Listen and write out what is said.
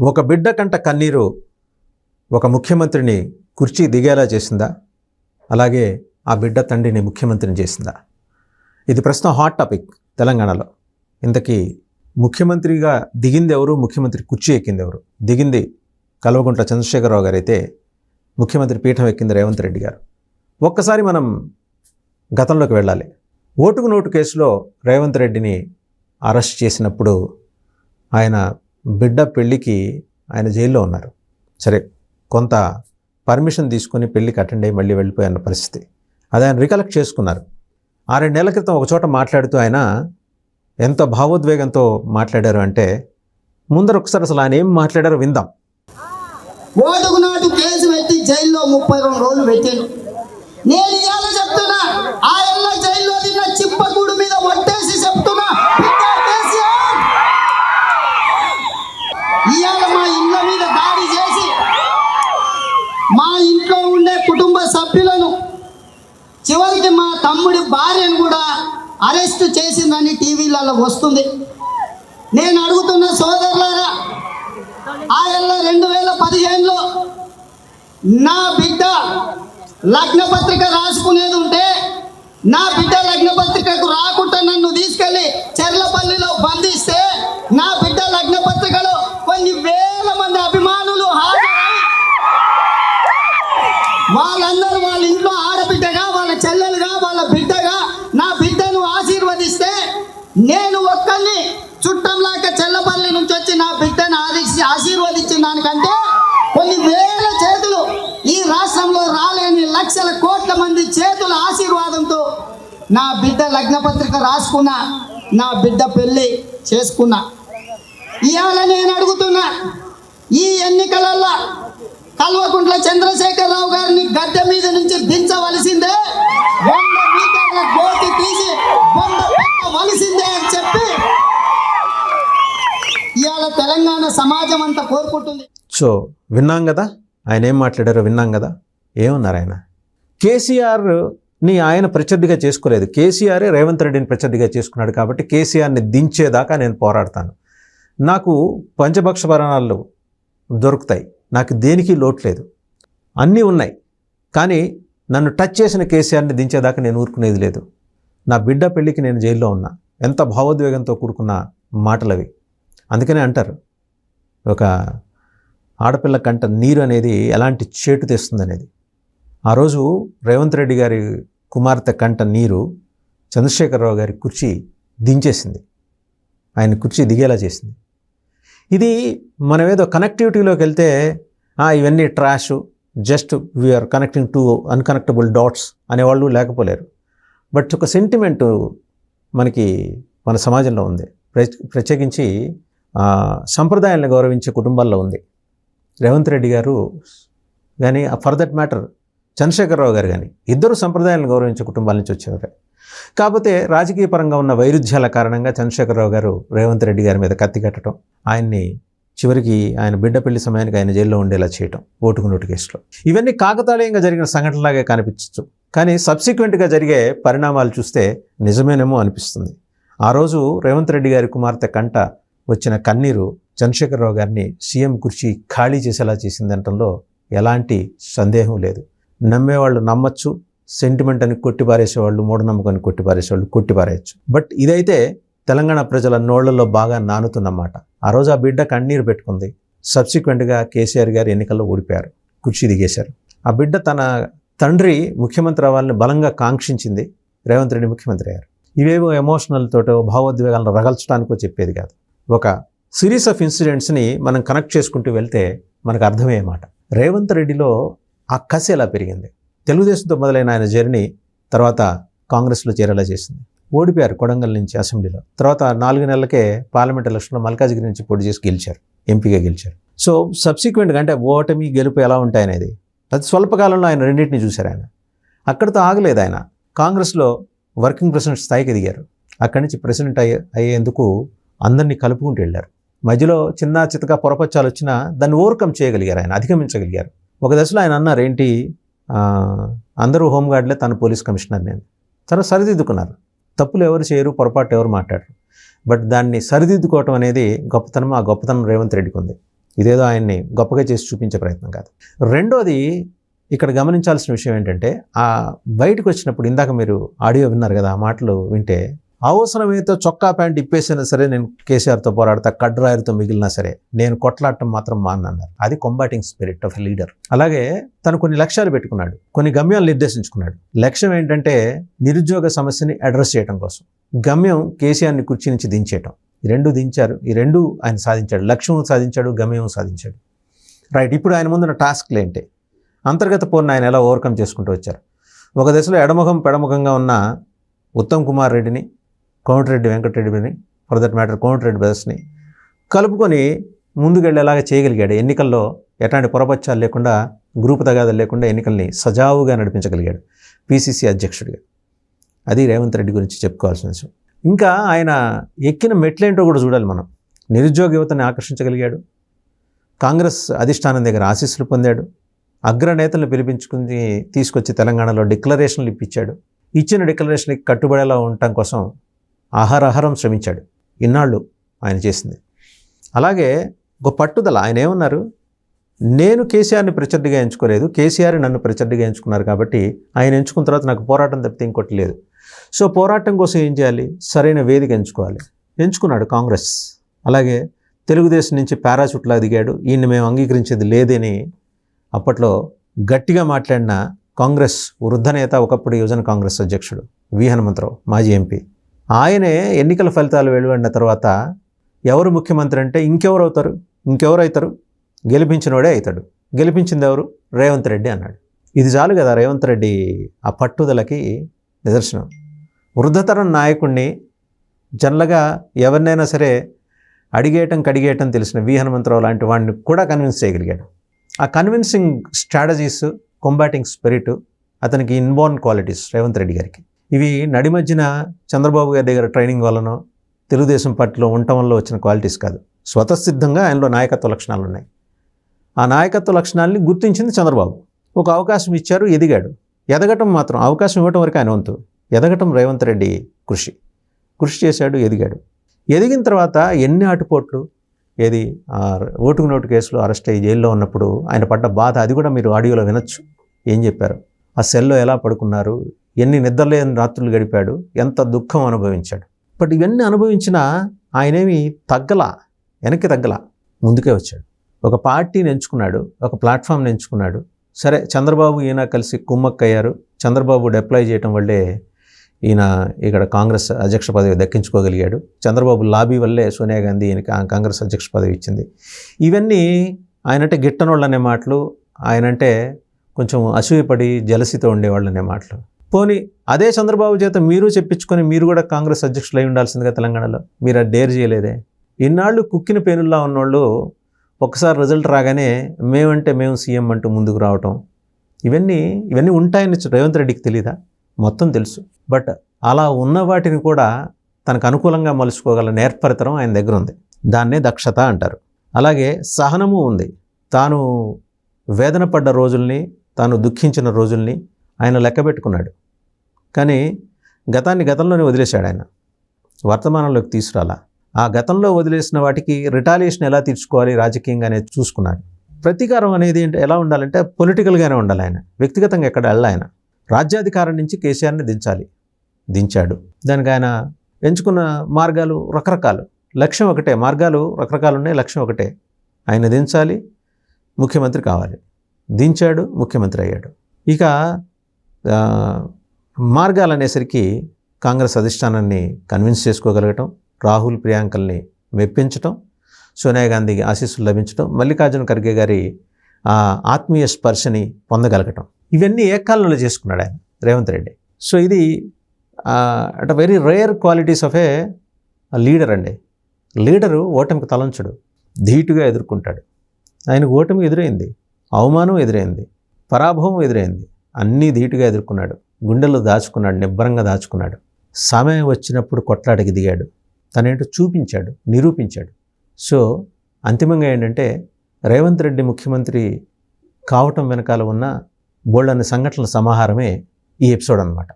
ఒక బిడ్డ కంట కన్నీరు ఒక ముఖ్యమంత్రిని కుర్చీ దిగేలా చేసిందా? అలాగే ఆ బిడ్డ తండ్రిని ముఖ్యమంత్రిని చేసిందా? ఇది ప్రస్తుతం హాట్ టాపిక్ తెలంగాణలో. ఇంతకీ ముఖ్యమంత్రిగా దిగింది ఎవరు? ముఖ్యమంత్రి కుర్చీ ఎక్కింది ఎవరు? దిగింది కల్వకుంట్ల చంద్రశేఖరరావు గారు అయితే ముఖ్యమంత్రి పీఠం ఎక్కింది రేవంత్ రెడ్డి గారు. ఒక్కసారి మనం గతంలోకి వెళ్ళాలి. ఓటుకు నోటు కేసులో రేవంత్ రెడ్డిని అరెస్ట్ చేసినప్పుడు ఆయన బిడ్డ పెళ్ళికి ఆయన జైల్లో ఉన్నారు. సరే కొంత పర్మిషన్ తీసుకొని పెళ్ళికి అటెండ్ అయ్యి మళ్ళీ వెళ్ళిపోయిన పరిస్థితి. అది ఆయన రికలెక్ట్ చేసుకున్నారు. ఆరేడు నెలల క్రితం ఒకచోట మాట్లాడుతూ ఆయన ఎంత భావోద్వేగంతో మాట్లాడారు అంటే ముందర ఒకసారి అసలు ఆయన ఏం మాట్లాడారో విందాం. ఓటుకు నాటు కేసు పెట్టి జైల్లో ముప్పై రెండు రోజులు పెట్టాను నేను ఇవాళ చెప్తున్నా ఆ ఎల్ల జైల్లో తిన్న చిప్పకూడు మీద ఒట్టేసి చెప్తున్నా బిడ్డ కేసీఆర్, ఇవాళ మా ఇళ్ళ మీద దాడి చేసి మా ఇంట్లో ఉండే కుటుంబ సభ్యులను చివరికి మా తమ్ముడి భార్యను కూడా అరెస్ట్ చేసిందని టీవీలలో వస్తుంది. నేను అడుగుతున్న సోదరులారా ఆయన రెండు వేల పదిహేనులో నా బిడ్డ లగ్న పత్రిక రాసుకునేది ఉంటే నా బిడ్డ లగ్న పత్రికకు రాకుండా నన్ను తీసుకెళ్ళి చెర్లపల్లిలో బంధిస్తే నా బిడ్డ లగ్న పత్రికలో కొన్ని వేల మంది అభిమానులు హాజరై వాళ్ళందరూ వాళ్ళ నేను ఒక్కరిని చుట్టంలాగా చెల్లపల్లి నుంచి వచ్చి నా బిడ్డను ఆదర్శి ఆశీర్వదించిన దానికంటే కొన్ని వేల చేతులు ఈ రాష్ట్రంలో రాలేని లక్షల కోట్ల మంది చేతుల ఆశీర్వాదంతో నా బిడ్డ లగ్నపత్రిక రాసుకున్నా నా బిడ్డ పెళ్ళి చేసుకున్నా. ఇవాళ నేను అడుగుతున్నా ఈ ఎన్నికలలో కల్వకుంట్ల చంద్రశేఖరరావు గారిని గద్దె మీద నుంచి దించవలసిందే. వంద మీటర్ల కోటి తీసి వంద పెట్టవలసిందే అని చెప్పి ఇవాళ తెలంగాణ సమాజం అంతా కోరుకుంటుంది. సో విన్నాం కదా? ఆయన ఏం మాట్లాడారో విన్నాం కదా? ఏమన్నారు ఆయన? కేసీఆర్ని ఆయన ప్రత్యర్థిగా చేసుకోలేదు. కేసీఆరే రేవంత్ రెడ్డిని ప్రత్యర్థిగా చేసుకున్నాడు కాబట్టి కేసీఆర్ని దించేదాకా నేను పోరాడతాను. నాకు పంచభక్ష భరణాలు దొరుకుతాయి. నాకు దేనికి లోటు లేదు. అన్నీ ఉన్నాయి. కానీ నన్ను టచ్ చేసిన కేసీఆర్ని దించేదాకా నేను ఊరుకునేది లేదు. నా బిడ్డ పెళ్ళికి నేను జైల్లో ఉన్నా. ఎంత భావోద్వేగంతో కూడుకున్న మాటలవి. అందుకనే అంటారు ఒక ఆడపిల్ల కంట నీరు అనేది ఎలాంటి చేటు తెస్తుంది అనేది. ఆ రోజు రేవంత్ రెడ్డి గారి కుమార్తె కంట నీరు చంద్రశేఖరరావు గారి కుర్చీ దించేసింది. ఆయన కుర్చీ దిగేలా చేసింది. ఇది మనం ఏదో కనెక్టివిటీలోకి వెళ్తే ఇవన్నీ trash just we are connecting to unconnectable dots అనేవాళ్ళు లేకపోలేరు. బట్ ఒక సెంటిమెంట్ మనకి మన సమాజంలో ఉంది. ప్ర- ప్రత్యేకించి సంప్రదాయాలను గౌరవించే కుటుంబాల్లో ఉంది. రేవంత్ రెడ్డి గారు కానీ ఫర్ దట్ మ్యాటర్ చంద్రశేఖరరావు గారు కానీ ఇద్దరు సంప్రదాయాలను గౌరవించే కుటుంబాల నుంచి వచ్చేవారే. కాకపోతే రాజకీయ పరంగా ఉన్న వైరుధ్యాల కారణంగా చంద్రశేఖరరావు గారు రేవంత్ రెడ్డి గారి మీద కత్తి కట్టడం ఆయన్ని చివరికి ఆయన బిడ్డ పెళ్ళి సమయానికి ఆయన జైల్లో ఉండేలా చేయటం ఓటుకు నోటు కేసులో. ఇవన్నీ కాకతాళీయంగా జరిగిన సంఘటనలాగే కనిపించచ్చు. కానీ సబ్సిక్వెంట్గా జరిగే పరిణామాలు చూస్తే నిజమేనేమో అనిపిస్తుంది. ఆ రోజు రేవంత్ రెడ్డి గారి కుమార్తె కంట వచ్చిన కన్నీరు చంద్రశేఖరరావు గారిని సీఎం కుర్చీ ఖాళీ చేసేలా చేసిందనటంలో ఎలాంటి సందేహం లేదు. నమ్మేవాళ్ళు నమ్మచ్చు సెంటిమెంట్ అని కొట్టిపారేసేవాళ్ళు మూఢనమ్మకాన్ని కొట్టిపారేసేవాళ్ళు కొట్టిపారేయచ్చు. బట్ ఇదైతే తెలంగాణ ప్రజల నోళ్ళలో బాగా నానుతున్నమాట ఆ రోజు ఆ బిడ్డ కన్నీరు పెట్టుకుంది. సబ్సిక్వెంట్గా కేసీఆర్ గారు ఎన్నికల్లో ఓడిపోయారు. కుర్చీ దిగేశారు. ఆ బిడ్డ తన తండ్రి ముఖ్యమంత్రి అవ్వాలని బలంగా కాంక్షించింది రేవంత్ రెడ్డి ముఖ్యమంత్రి అయ్యారు. ఇవేవో ఎమోషనల్ తోటో భావోద్వేగాలను రగల్చడానికో చెప్పేది కాదు. ఒక సిరీస్ ఆఫ్ ఇన్సిడెంట్స్ని మనం కనెక్ట్ చేసుకుంటూ వెళ్తే మనకు అర్థమయ్యే మాట. రేవంత్ రెడ్డిలో ఆ కసి ఎలా పెరిగింది? తెలుగుదేశంతో మొదలైన ఆయన జర్నీ తర్వాత కాంగ్రెస్లో చేరేలా చేసింది. ఓడిపోయారు కొడంగల్ నుంచి అసెంబ్లీలో. తర్వాత నాలుగు నెలలకే పార్లమెంట్ ఎలక్షన్లో మల్కాజ్గిరి నుంచి పోటీ చేసి గెలిచారు. ఎంపీగా గెలిచారు. సో సబ్సిక్వెంట్గా అంటే ఓటమి గెలుపు ఎలా ఉంటాయనేది. అది స్వల్పకాలంలో ఆయన రెండింటిని చూశారు ఆయన. అక్కడితో ఆగలేదు ఆయన. కాంగ్రెస్లో వర్కింగ్ ప్రెసిడెంట్ స్థాయికి దిగారు. అక్కడి నుంచి ప్రెసిడెంట్ అయ్యే అయ్యేందుకు అందరినీ కలుపుకుంటూ వెళ్ళారు. మధ్యలో చిన్న చితక పొరపచ్చాలు వచ్చినా దాన్ని ఓవర్కమ్ చేయగలిగారు ఆయన అధిగమించగలిగారు. ఒక దశలో ఆయన అన్నారు ఏంటి అందరూ హోంగార్డ్లే తను పోలీస్ కమిషనర్ నేను. తను సరిదిద్దుకున్నారు. తప్పులు ఎవరు చేయరు పొరపాటు ఎవరు మాట్లాడరు. బట్ దాన్ని సరిదిద్దుకోవటం అనేది గొప్పతనం ఆ గొప్పతనం రేవంత్ రెడ్డికి ఉంది. ఇదేదో ఆయన్ని గొప్పగా చేసి చూపించే ప్రయత్నం కాదు. రెండోది ఇక్కడ గమనించాల్సిన విషయం ఏంటంటే ఆ బయటకు వచ్చినప్పుడు ఇందాక మీరు ఆడియో విన్నారు కదా ఆ మాటలు వింటే అవసరమైతే చొక్కా ప్యాంట్ ఇప్పేసినా సరే నేను కేసీఆర్తో పోరాడతా కడ్రాయర్తో మిగిలినా సరే నేను కొట్లాడటం మాత్రం మానన్నారు అది కొంబాటింగ్ స్పిరిట్ ఆఫ్ లీడర్ అలాగే తను కొన్ని లక్ష్యాలు పెట్టుకున్నాడు కొన్ని గమ్యాలు నిర్దేశించుకున్నాడు. లక్ష్యం ఏంటంటే నిరుద్యోగ సమస్యని అడ్రస్ చేయడం కోసం. గమ్యం కేసీఆర్ని కుర్చీ నుంచి దించేయటం. ఈ రెండు దించారు ఈ రెండు ఆయన సాధించాడు లక్ష్యం సాధించాడు గమ్యం సాధించాడు. రైట్ ఇప్పుడు ఆయన ముందున్న టాస్క్లు ఏంటి? అంతర్గత పోరును ఆయన ఎలా ఓవర్కమ్ చేసుకుంటూ వచ్చారు? ఒక దశలో ఎడముఖం పెడముఖంగా ఉన్న ఉత్తమ్ కుమార్ రెడ్డిని కోమటిరెడ్డి వెంకటరెడ్డిని ఫర్ దట్ మ్యాటర్ కోమటిరెడ్డి బ్రదర్స్ని కలుపుకొని ముందుకెళ్ళేలాగా చేయగలిగాడు. ఎన్నికల్లో ఎట్లాంటి పొరపచ్చాలు లేకుండా గ్రూప్ తగాదాలు లేకుండా ఎన్నికల్ని సజావుగా నడిపించగలిగాడు పిసిసి అధ్యక్షుడిగా. అది రేవంత్ రెడ్డి గురించి చెప్పుకోవాల్సిన విషయం. ఇంకా ఆయన ఎక్కిన మెట్లేంటో కూడా చూడాలి మనం. నిరుద్యోగ యువతని ఆకర్షించగలిగాడు. కాంగ్రెస్ అధిష్టానం దగ్గర ఆశీస్సులు పొందాడు. అగ్రనేతలను పిలిపించుకుని తీసుకొచ్చి తెలంగాణలో డిక్లరేషన్లు ఇప్పించాడు. ఇచ్చిన డిక్లరేషన్కి కట్టుబడేలా ఉండటం కోసం ఆహారాహారం శ్రమించాడు. ఇన్నాళ్ళు ఆయన చేసింది. అలాగే ఒక పట్టుదల ఆయన ఏమన్నారు? నేను కేసీఆర్ని ప్రత్యర్థిగా ఎంచుకోలేదు కేసీఆర్ నన్ను ప్రత్యర్థిగా ఎంచుకున్నారు కాబట్టి ఆయన ఎంచుకున్న తర్వాత నాకు పోరాటం తప్పితే ఇంకోటి లేదు. సో పోరాటం కోసం ఏం చేయాలి? సరైన వేదిక ఎంచుకోవాలి. ఎంచుకున్నాడు కాంగ్రెస్. అలాగే తెలుగుదేశం నుంచి పారాచూట్లా దిగాడు. ఈయన్ని మేము అంగీకరించేది లేదని అప్పట్లో గట్టిగా మాట్లాడిన కాంగ్రెస్ వృద్ధ నేత ఒకప్పుడు యువజన కాంగ్రెస్ అధ్యక్షుడు వి. హనుమంతరావు మాజీ ఎంపీ. ఆయనే ఎన్నికల ఫలితాలు వెలువడిన తర్వాత ఎవరు ముఖ్యమంత్రి అంటే ఇంకెవరు అవుతారు? ఇంకెవరు అవుతారు? గెలిపించినోడే అవుతాడు. గెలిపించింది ఎవరు? రేవంత్ రెడ్డి అన్నాడు. ఇది చాలు కదా రేవంత్ రెడ్డి ఆ పట్టుదలకి నిదర్శనం. వృద్ధతరం నాయకుణ్ణి జనరల్గా ఎవరినైనా సరే అడిగేయటం కడిగేయటం తెలిసిన వి. హనుమంతరావు లాంటి వాడిని కూడా కన్విన్స్ చేయగలిగాడు. ఆ కన్విన్సింగ్ స్ట్రాటజీస్ కొంబాటింగ్ స్పిరిట్ అతనికి ఇన్బోర్న్ క్వాలిటీస్ రేవంత్ రెడ్డి గారికి. ఇవి నడి మధ్యన చంద్రబాబు గారి దగ్గర ట్రైనింగ్ వలన తెలుగుదేశం పార్టీలో ఉండటం వల్ల వచ్చిన క్వాలిటీస్ కాదు. స్వతసిద్ధంగా ఆయనలో నాయకత్వ లక్షణాలు ఉన్నాయి. ఆ నాయకత్వ లక్షణాలని గుర్తించింది చంద్రబాబు. ఒక అవకాశం ఇచ్చారు ఎదిగాడు. ఎదగటం మాత్రం అవకాశం ఇవ్వటం వరకు ఆయన వంతు. ఎదగటం రేవంత్ రెడ్డి కృషి. కృషి చేశాడు ఎదిగాడు. ఎదిగిన తర్వాత ఎన్ని ఆటుపోట్లు? ఏది? ఆ ఓటుకు నోటు కేసులో అరెస్ట్ అయ్యి జైల్లో ఉన్నప్పుడు ఆయన పడ్డ బాధ అది కూడా మీరు ఆడియోలో వినొచ్చు. ఏం చెప్పారు? ఆ సెల్లో ఎలా పడుకున్నారు? ఎన్ని నిద్రలేని రాత్రులు గడిపాడు ఎంత దుఃఖం అనుభవించాడు. బట్ ఇవన్నీ అనుభవించినా ఆయనేమి తగ్గల వెనక్కి తగ్గల ముందుకే వచ్చాడు. ఒక పార్టీని ఎంచుకున్నాడు ఒక ప్లాట్ఫామ్ని ఎంచుకున్నాడు. సరే చంద్రబాబు ఈయన కలిసి కుమ్మక్కయ్యారు. చంద్రబాబు డిప్లాయ్ చేయటం వల్లే ఈయన ఇక్కడ కాంగ్రెస్ అధ్యక్ష పదవి దక్కించుకోగలిగాడు. చంద్రబాబు లాబీ వల్లే సోనియా గాంధీ ఈయనకి ఆ కాంగ్రెస్ అధ్యక్ష పదవి ఇచ్చింది. ఇవన్నీ ఆయనంటే గిట్టనోళ్ళు అనే మాటలు ఆయనంటే కొంచెం అసూయపడి జలసితో ఉండేవాళ్ళు అనే మాటలు. పోనీ అదే చంద్రబాబు చేత మీరు చెప్పించుకొని మీరు కూడా కాంగ్రెస్ అధ్యక్షులు అయి ఉండాల్సిందిగా తెలంగాణలో. మీరు డేర్ చేయలేదే. ఇన్నాళ్ళు కుక్కిన పేనుల్లా ఉన్నోళ్ళు ఒకసారి రిజల్ట్ రాగానే మేమంటే మేము సీఎం అంటూ ముందుకు రావటం. ఇవన్నీ ఇవన్నీ ఉంటాయని రేవంత్ రెడ్డికి తెలీదా? మొత్తం తెలుసు. బట్ అలా ఉన్న వాటిని కూడా తనకు అనుకూలంగా మలుచుకోగల నేర్పరితరం ఆయన దగ్గర ఉంది. దాన్నే దక్షత అంటారు. అలాగే సహనము ఉంది. తాను వేదన పడ్డ రోజుల్ని తాను దుఃఖించిన రోజుల్ని ఆయన లెక్క పెట్టుకున్నాడు. కానీ గతాన్ని గతంలోనే వదిలేశాడు ఆయన. వర్తమానంలోకి తీసుకురాలా. ఆ గతంలో వదిలేసిన వాటికి రిటాలియేషన్ ఎలా తీర్చుకోవాలి రాజకీయంగా అనేది చూసుకున్నాడు. ప్రతీకారం అనేది ఏంటి ఎలా ఉండాలంటే పొలిటికల్గానే ఉండాలి ఆయన. వ్యక్తిగతంగా ఎక్కడ వెళ్ళాయన ఆయన. రాజ్యాధికారం నుంచి కేసీఆర్ని దించాలి. దించాడు. దానికి ఆయన ఎంచుకున్న మార్గాలు రకరకాలు. లక్ష్యం ఒకటే మార్గాలు రకరకాలు ఉన్నాయి లక్ష్యం ఒకటే. ఆయన దించాలి ముఖ్యమంత్రి కావాలి. దించాడు ముఖ్యమంత్రి అయ్యాడు. ఇక మార్గాలు అనేసరికి కాంగ్రెస్ అధిష్టానాన్ని కన్విన్స్ చేసుకోగలగటం రాహుల్ ప్రియాంకల్ని మెప్పించటం సోనియా గాంధీకి ఆశీస్సులు లభించటం మల్లికార్జున ఖర్గే గారి ఆత్మీయ స్పర్శని పొందగలగటం. ఇవన్నీ ఏకాలంలో చేసుకున్నాడు ఆయన రేవంత్ రెడ్డి. సో ఇది at very rare qualities of a leader అండి. లీడరు ఓటమికి తలంచడు ధీటుగా ఎదుర్కొంటాడు. ఆయనకు ఓటమి ఎదురైంది అవమానం ఎదురైంది పరాభవం ఎదురైంది. అన్నీ ధీటుగా ఎదుర్కొన్నాడు. గుండెల్లో దాచుకున్నాడు. నిబ్బరంగా దాచుకున్నాడు. సమయం వచ్చినప్పుడు కొట్లాడికి దిగాడు. తనేంటో చూపించాడు. నిరూపించాడు. సో అంతిమంగా ఏంటంటే రేవంత్ రెడ్డి ముఖ్యమంత్రి కావటం వెనకాల ఉన్న బోల్డన్ని సంఘటనల సమాహారమే ఈ ఎపిసోడ్ అన్నమాట.